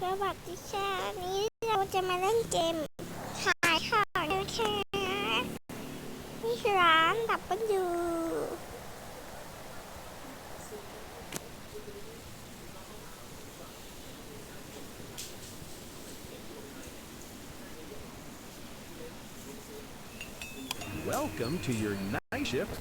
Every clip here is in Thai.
สวัสดีค่ะวันนี้เราจะมาเล่นเกมขายข้าวนะคะนี่คือร้านดับเบิลยู Welcome to your night shift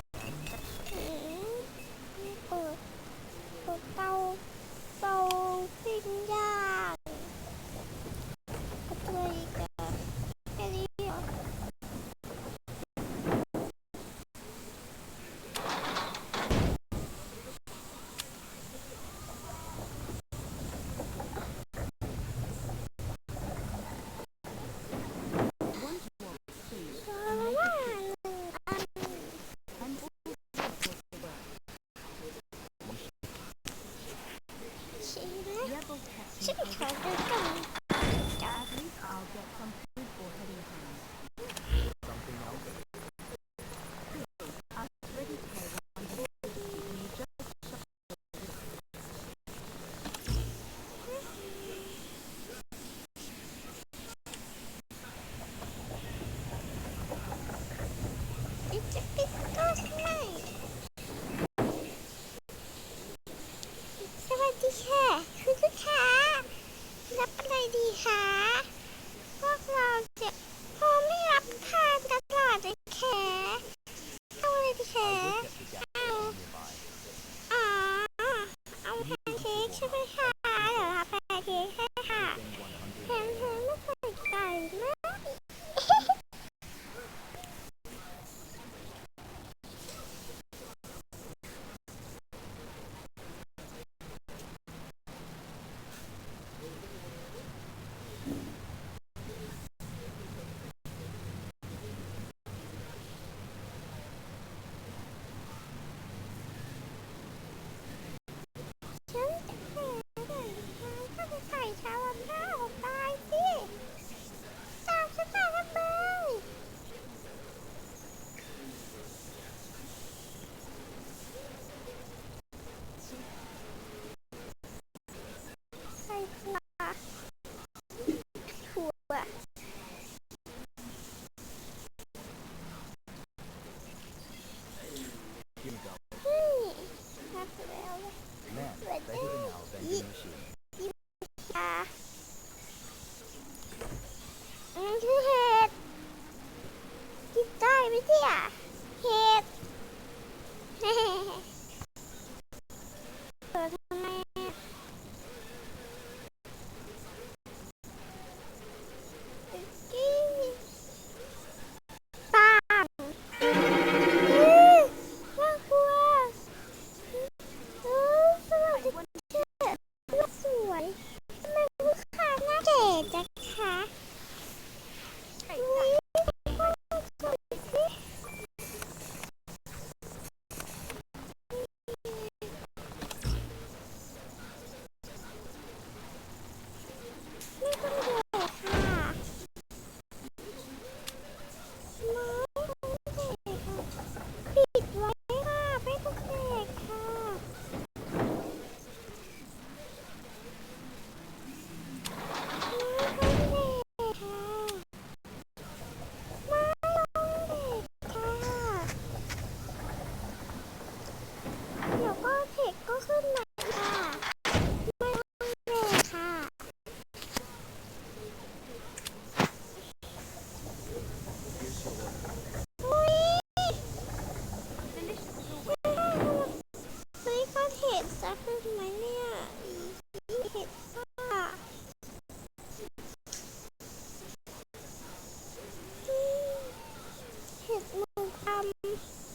Um...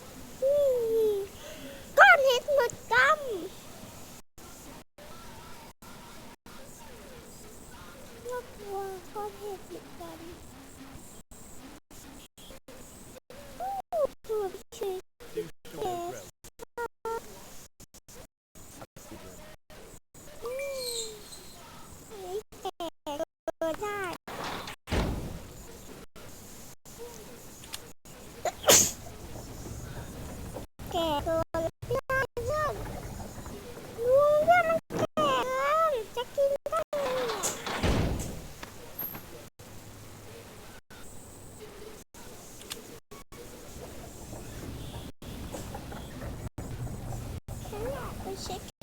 Şimşek.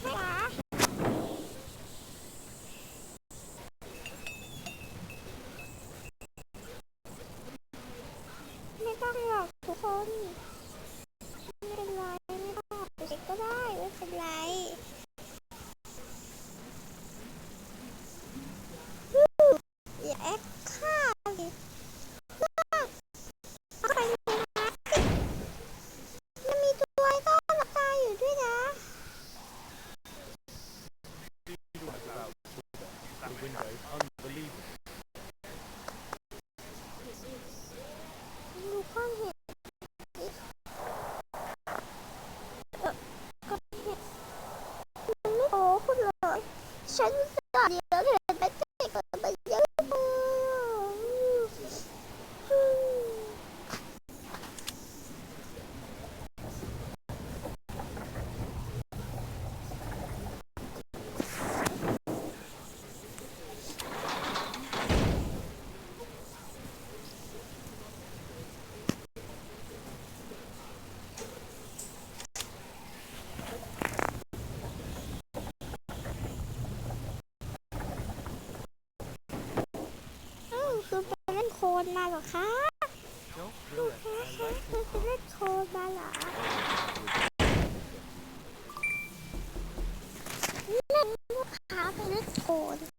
window. นโคนมาหรอคะลูกค้า I คะคือไปเล่นโคลนมาเหรอเล่นลูกค้าไปเล่นโคลน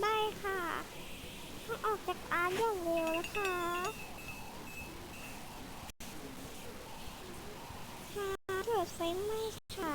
ไม่ค่ะต้องออกจากร้านอย่างเร็วนะคะร้านเกิดไฟไหม้ค่ะ